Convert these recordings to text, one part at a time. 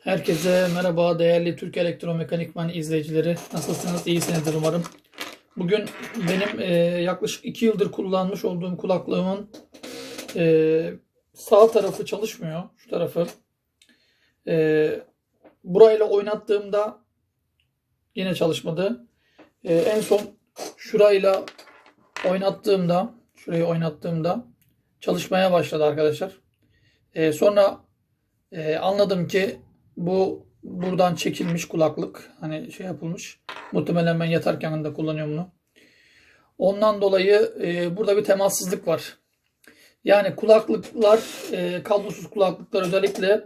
Herkese merhaba değerli Türk Elektromekanikman izleyicileri. Nasılsınız? İyisinizdir umarım. Bugün benim e, yaklaşık 2 yıldır kullanmış olduğum kulaklığımın e, sağ tarafı çalışmıyor. Şu tarafı. E, burayla oynattığımda yine çalışmadı. E, en son şurayla oynattığımda şurayı oynattığımda çalışmaya başladı arkadaşlar. E, sonra e, anladım ki bu buradan çekilmiş kulaklık. Hani şey yapılmış. Muhtemelen ben yatarken de kullanıyorum bunu. Ondan dolayı e, burada bir temassızlık var. Yani kulaklıklar, e, kablosuz kulaklıklar özellikle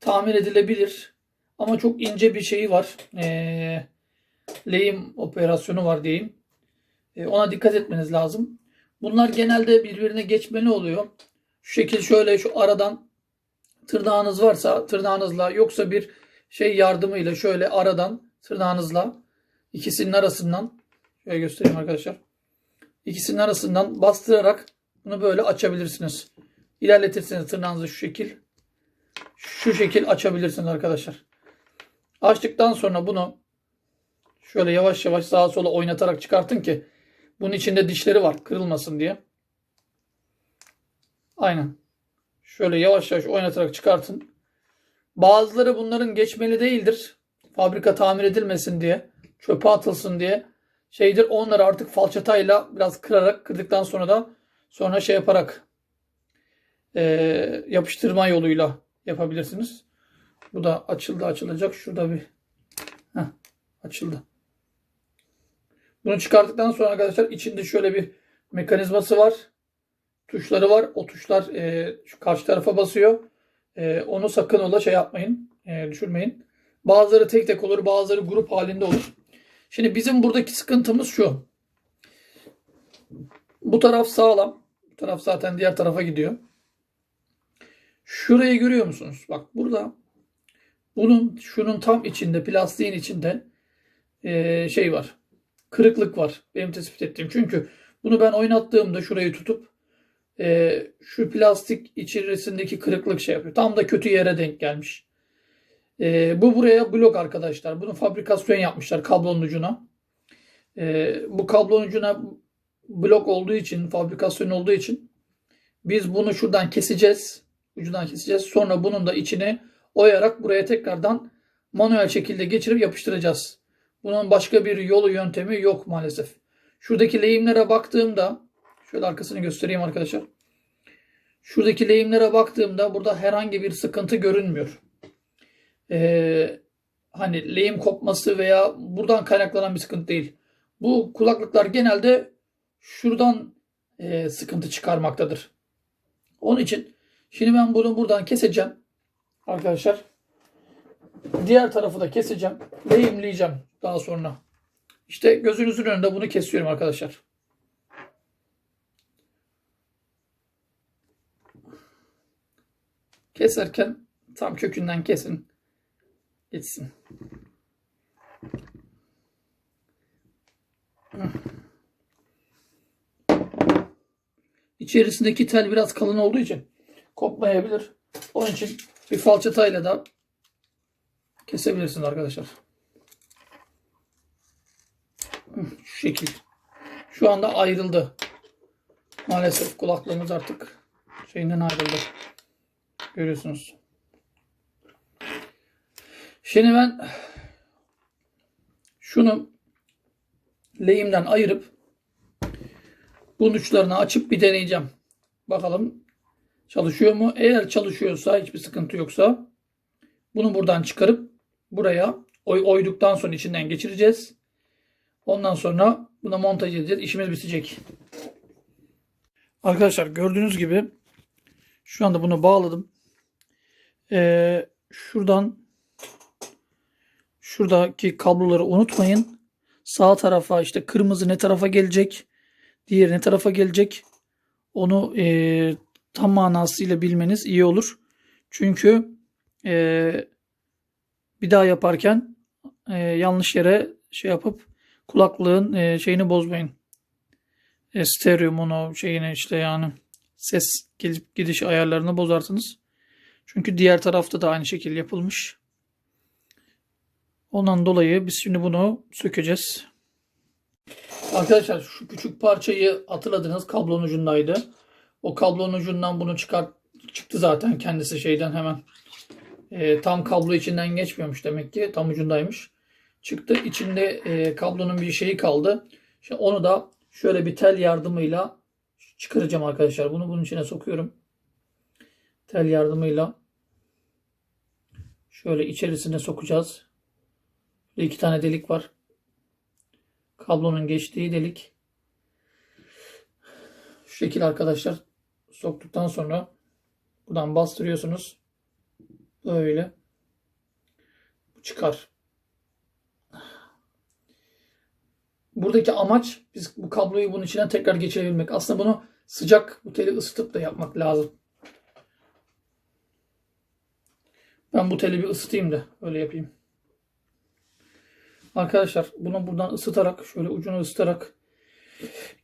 tamir edilebilir. Ama çok ince bir şeyi var. E, lehim operasyonu var diyeyim. E, ona dikkat etmeniz lazım. Bunlar genelde birbirine geçmeli oluyor. Şu şekil şöyle şu aradan tırnağınız varsa tırnağınızla yoksa bir şey yardımıyla şöyle aradan tırnağınızla ikisinin arasından şöyle göstereyim arkadaşlar. İkisinin arasından bastırarak bunu böyle açabilirsiniz. İlerletirsiniz tırnağınızı şu şekil. Şu şekil açabilirsiniz arkadaşlar. Açtıktan sonra bunu şöyle yavaş yavaş sağa sola oynatarak çıkartın ki bunun içinde dişleri var kırılmasın diye. Aynen. Şöyle yavaş yavaş oynatarak çıkartın. Bazıları bunların geçmeli değildir. Fabrika tamir edilmesin diye, çöpe atılsın diye şeydir. Onları artık falçatayla biraz kırarak kırdıktan sonra da sonra şey yaparak e, yapıştırma yoluyla yapabilirsiniz. Bu da açıldı açılacak. Şurada bir Heh, açıldı. Bunu çıkarttıktan sonra arkadaşlar içinde şöyle bir mekanizması var tuşları var. O tuşlar e, şu karşı tarafa basıyor. E, onu sakın ola şey yapmayın. E, düşürmeyin. Bazıları tek tek olur. Bazıları grup halinde olur. Şimdi bizim buradaki sıkıntımız şu. Bu taraf sağlam. Bu taraf zaten diğer tarafa gidiyor. Şurayı görüyor musunuz? Bak burada bunun şunun tam içinde plastiğin içinde e, şey var. Kırıklık var. Benim tespit ettiğim. Çünkü bunu ben oynattığımda şurayı tutup e, şu plastik içerisindeki kırıklık şey yapıyor. Tam da kötü yere denk gelmiş. E, bu buraya blok arkadaşlar. Bunu fabrikasyon yapmışlar kablonun ucuna. E, bu kablonun ucuna blok olduğu için, fabrikasyon olduğu için biz bunu şuradan keseceğiz. Ucundan keseceğiz. Sonra bunun da içini oyarak buraya tekrardan manuel şekilde geçirip yapıştıracağız. Bunun başka bir yolu yöntemi yok maalesef. Şuradaki lehimlere baktığımda Şöyle arkasını göstereyim arkadaşlar. Şuradaki lehimlere baktığımda burada herhangi bir sıkıntı görünmüyor. Ee, hani lehim kopması veya buradan kaynaklanan bir sıkıntı değil. Bu kulaklıklar genelde şuradan e, sıkıntı çıkarmaktadır. Onun için şimdi ben bunu buradan keseceğim. Arkadaşlar. Diğer tarafı da keseceğim. Lehimleyeceğim daha sonra. İşte gözünüzün önünde bunu kesiyorum arkadaşlar. Keserken tam kökünden kesin. Gitsin. İçerisindeki tel biraz kalın olduğu için kopmayabilir. Onun için bir falçatayla da kesebilirsiniz arkadaşlar. Şekil. Şu anda ayrıldı. Maalesef kulaklığımız artık şeyinden ayrıldı. Görüyorsunuz. Şimdi ben şunu lehimden ayırıp bunun uçlarını açıp bir deneyeceğim. Bakalım çalışıyor mu? Eğer çalışıyorsa hiçbir sıkıntı yoksa bunu buradan çıkarıp buraya oy oyduktan sonra içinden geçireceğiz. Ondan sonra buna montaj edeceğiz. İşimiz bitecek. Arkadaşlar gördüğünüz gibi şu anda bunu bağladım. Ee, şuradan şuradaki kabloları unutmayın. Sağ tarafa işte kırmızı ne tarafa gelecek, diğeri ne tarafa gelecek. Onu e, tam manasıyla bilmeniz iyi olur. Çünkü e, bir daha yaparken e, yanlış yere şey yapıp kulaklığın e, şeyini bozmayın. e, stereo mono şeyine işte yani ses gelip gidiş ayarlarını bozarsınız. Çünkü diğer tarafta da aynı şekilde yapılmış. Ondan dolayı biz şimdi bunu sökeceğiz. Arkadaşlar şu küçük parçayı hatırladınız kablonun ucundaydı. O kablonun ucundan bunu çıkar çıktı zaten kendisi şeyden hemen. E, tam kablo içinden geçmiyormuş demek ki. Tam ucundaymış. Çıktı. İçinde e, kablonun bir şeyi kaldı. Şimdi onu da şöyle bir tel yardımıyla çıkaracağım arkadaşlar. Bunu bunun içine sokuyorum. Tel yardımıyla şöyle içerisine sokacağız. Burada iki tane delik var. Kablonun geçtiği delik. Şu şekil arkadaşlar. Soktuktan sonra buradan bastırıyorsunuz. Böyle. Bu çıkar. Buradaki amaç biz bu kabloyu bunun içinden tekrar geçirebilmek. Aslında bunu sıcak bu teli ısıtıp da yapmak lazım. Ben bu teli bir ısıtayım da öyle yapayım. Arkadaşlar bunu buradan ısıtarak şöyle ucunu ısıtarak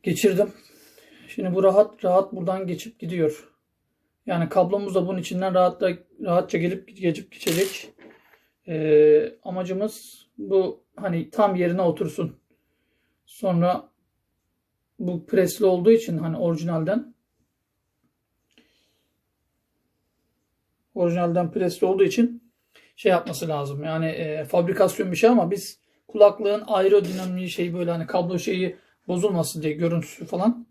geçirdim. Şimdi bu rahat rahat buradan geçip gidiyor. Yani kablomuz da bunun içinden rahatla, rahatça gelip geçip geçecek. Ee, amacımız bu hani tam yerine otursun. Sonra bu presli olduğu için hani orijinalden orijinalden presli olduğu için şey yapması lazım. Yani e, fabrikasyon bir şey ama biz kulaklığın aerodinamiği şey böyle hani kablo şeyi bozulmasın diye görüntüsü falan.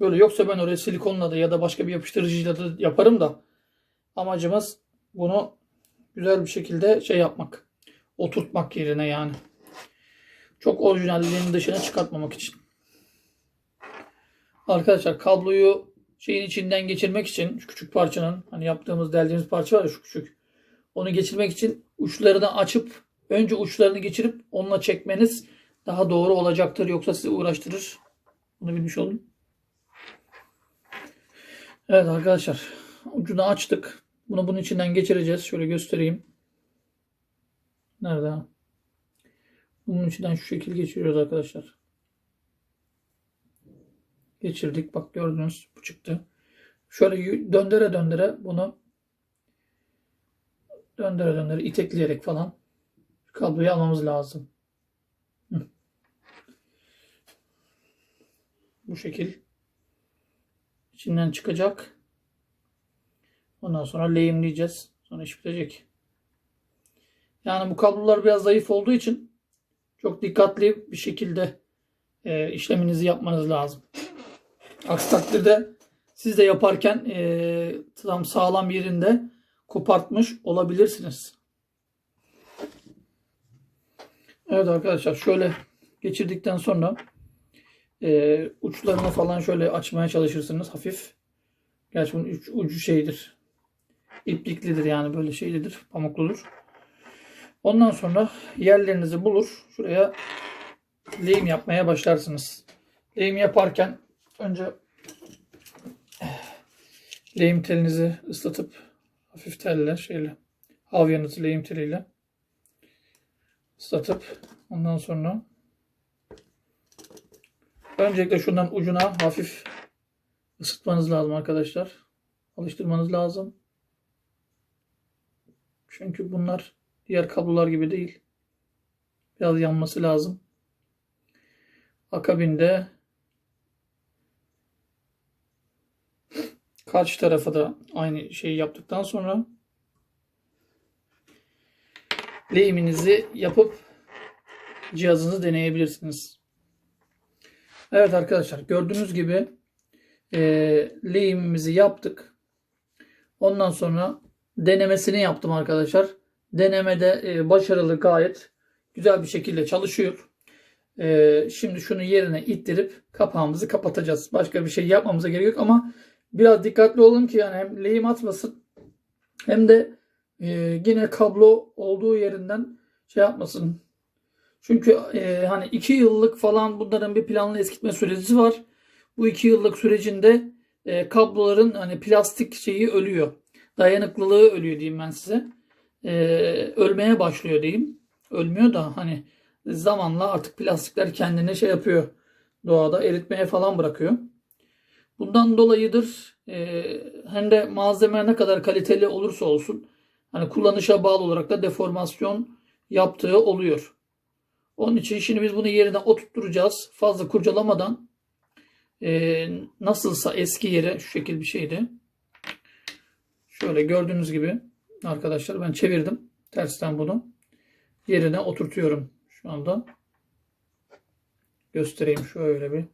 Böyle yoksa ben oraya silikonla da ya da başka bir yapıştırıcıyla da yaparım da amacımız bunu güzel bir şekilde şey yapmak. Oturtmak yerine yani. Çok orijinalliğinin dışına çıkartmamak için. Arkadaşlar kabloyu şeyin içinden geçirmek için şu küçük parçanın hani yaptığımız deldiğimiz parça var ya şu küçük. Onu geçirmek için uçlarını açıp önce uçlarını geçirip onunla çekmeniz daha doğru olacaktır. Yoksa sizi uğraştırır. Bunu bilmiş olun. Evet arkadaşlar ucunu açtık. Bunu bunun içinden geçireceğiz. Şöyle göstereyim. Nerede? Bunun içinden şu şekil geçiriyoruz arkadaşlar. Geçirdik. Bak gördünüz. Bu çıktı. Şöyle döndüre döndüre bunu döndüre döndüre itekleyerek falan kabloyu almamız lazım. Bu şekil içinden çıkacak. Ondan sonra lehimleyeceğiz. Sonra iş bitecek. Yani bu kablolar biraz zayıf olduğu için çok dikkatli bir şekilde e, işleminizi yapmanız lazım. Aksi takdirde siz de yaparken e, tam sağlam yerinde kopartmış olabilirsiniz. Evet arkadaşlar şöyle geçirdikten sonra e, uçlarını falan şöyle açmaya çalışırsınız hafif. Gerçi bunun uç, ucu şeydir. İpliklidir yani böyle şeylidir. Pamukludur. Ondan sonra yerlerinizi bulur. Şuraya lehim yapmaya başlarsınız. Lehim yaparken önce lehim telinizi ıslatıp hafif telle şeyle havyanızı lehim teliyle ıslatıp ondan sonra öncelikle şundan ucuna hafif ısıtmanız lazım arkadaşlar. Alıştırmanız lazım. Çünkü bunlar diğer kablolar gibi değil. Biraz yanması lazım. Akabinde karşı tarafa da aynı şeyi yaptıktan sonra lehiminizi yapıp cihazınızı deneyebilirsiniz. Evet arkadaşlar gördüğünüz gibi e, lehimimizi yaptık. Ondan sonra denemesini yaptım arkadaşlar. Denemede e, başarılı gayet güzel bir şekilde çalışıyor. E, şimdi şunu yerine ittirip kapağımızı kapatacağız. Başka bir şey yapmamıza gerek yok ama biraz dikkatli olalım ki yani hem lehim atmasın hem de e, yine kablo olduğu yerinden şey yapmasın. Çünkü hani iki yıllık falan bunların bir planlı eskitme süreci var. Bu iki yıllık sürecinde kabloların hani plastik şeyi ölüyor. Dayanıklılığı ölüyor diyeyim ben size. E, ölmeye başlıyor diyeyim. Ölmüyor da hani zamanla artık plastikler kendine şey yapıyor. doğada eritmeye falan bırakıyor. Bundan dolayıdır e, hem de malzeme ne kadar kaliteli olursa olsun hani kullanışa bağlı olarak da deformasyon yaptığı oluyor. Onun için şimdi biz bunu yerine oturtturacağız. Fazla kurcalamadan e, nasılsa eski yere şu şekil bir şeydi. Şöyle gördüğünüz gibi arkadaşlar ben çevirdim tersten bunu. Yerine oturtuyorum şu anda. Göstereyim şöyle bir.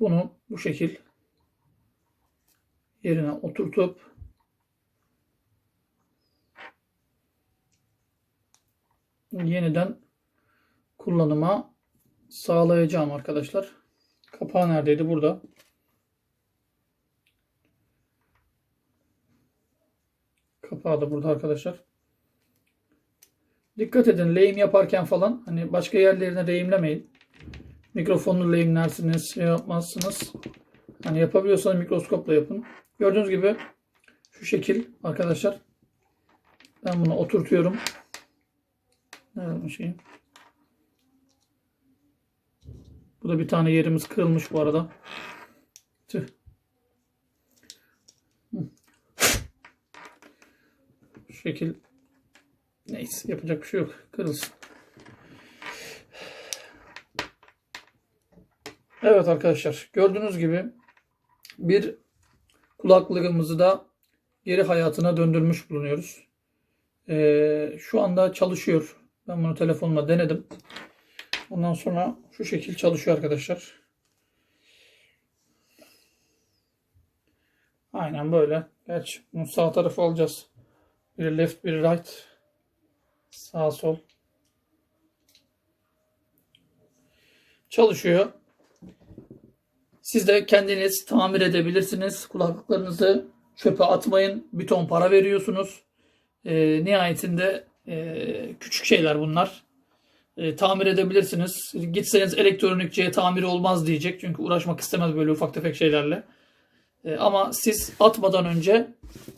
Bunu bu şekil yerine oturtup yeniden kullanıma sağlayacağım arkadaşlar. Kapağı neredeydi? Burada. Kapağı da burada arkadaşlar. Dikkat edin lehim yaparken falan hani başka yerlerine lehimlemeyin. Mikrofonla lehimlersiniz, şey yapmazsınız. Hani yapabiliyorsanız mikroskopla yapın. Gördüğünüz gibi şu şekil arkadaşlar. Ben bunu oturtuyorum. Nerede bu şey? Bu da bir tane yerimiz kırılmış bu arada. Tüh. Şu şekil. Neyse yapacak bir şey yok. Kırılsın. Evet arkadaşlar gördüğünüz gibi bir kulaklığımızı da geri hayatına döndürmüş bulunuyoruz. Ee, şu anda çalışıyor. Ben bunu telefonla denedim. Ondan sonra şu şekil çalışıyor arkadaşlar. Aynen böyle. Gerçi bunu sağ tarafı alacağız. Biri left, biri right. Sağ sol. Çalışıyor. Siz de kendiniz tamir edebilirsiniz. Kulaklıklarınızı çöpe atmayın. Bir ton para veriyorsunuz. E, nihayetinde e, küçük şeyler bunlar. E, tamir edebilirsiniz. Gitseniz elektronikçiye tamir olmaz diyecek. Çünkü uğraşmak istemez böyle ufak tefek şeylerle. E, ama siz atmadan önce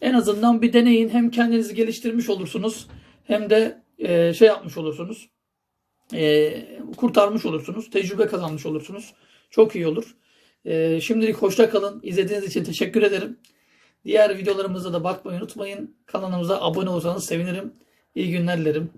en azından bir deneyin. Hem kendinizi geliştirmiş olursunuz. Hem de e, şey yapmış olursunuz. E, kurtarmış olursunuz. Tecrübe kazanmış olursunuz. Çok iyi olur. E, şimdilik hoşça kalın. İzlediğiniz için teşekkür ederim. Diğer videolarımıza da bakmayı unutmayın. Kanalımıza abone olursanız sevinirim. İyi günler dilerim.